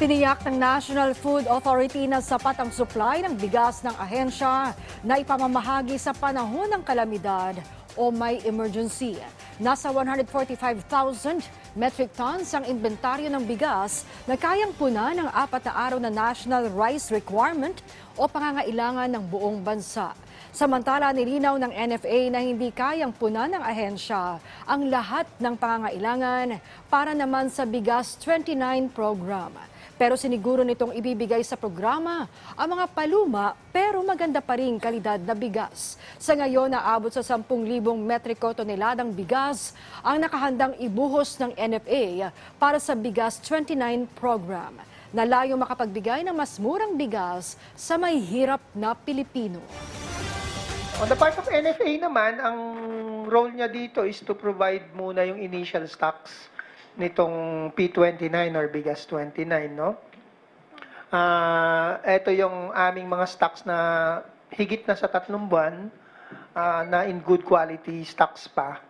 Tiniyak ng National Food Authority na sapat ang supply ng bigas ng ahensya na ipamamahagi sa panahon ng kalamidad o may emergency. Nasa 145,000 metric tons ang inventaryo ng bigas na kayang puna ng apat na araw na national rice requirement o pangangailangan ng buong bansa. Samantala, nilinaw ng NFA na hindi kayang puna ng ahensya ang lahat ng pangangailangan para naman sa Bigas 29 program. Pero siniguro nitong ibibigay sa programa ang mga paluma pero maganda pa rin kalidad na bigas. Sa ngayon, naabot sa 10,000 metriko toneladang bigas ang nakahandang ibuhos ng NFA para sa Bigas 29 program. Nalayo makapagbigay ng mas murang bigas sa may hirap na Pilipino. On the part of NFA naman, ang role niya dito is to provide muna yung initial stocks nitong P29 or Bigas 29, no? Ah, ito yung aming mga stocks na higit na sa tatlong buwan ah, na in good quality stocks pa.